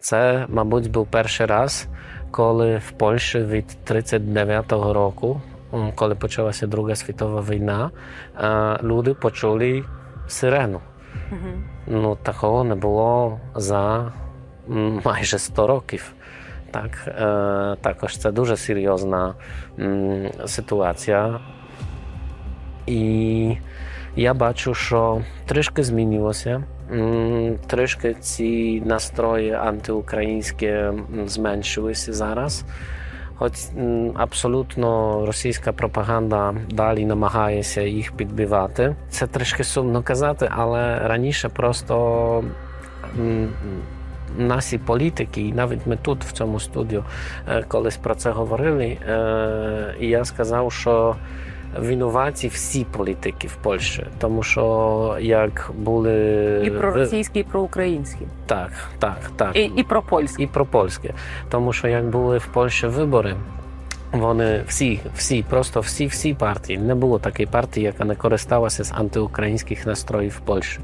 Це, мабуть, був перший раз, коли в Польщі від 39-го року, коли почалася Друга світова війна, е, люди почули сирену. Ну, такого не було за майже 100 років. Так, е, також це дуже серйозна м, ситуація. І я бачу, що трішки змінилося. Трішки ці настрої антиукраїнські зменшилися зараз. Хоч абсолютно російська пропаганда далі намагається їх підбивати. Це трішки сумно казати, але раніше просто наші політики, і навіть ми тут в цьому студію е, колись про це говорили. е, І я сказав, що винуваті всі політики в Польщі, тому що як були І про російські, і про український, так, так, так. і, і про польські. І про польське. Тому що як були в Польщі вибори, вони всі, всі, просто всі, всі партії. Не було такої партії, яка не користалася з антиукраїнських настроїв в Польщі.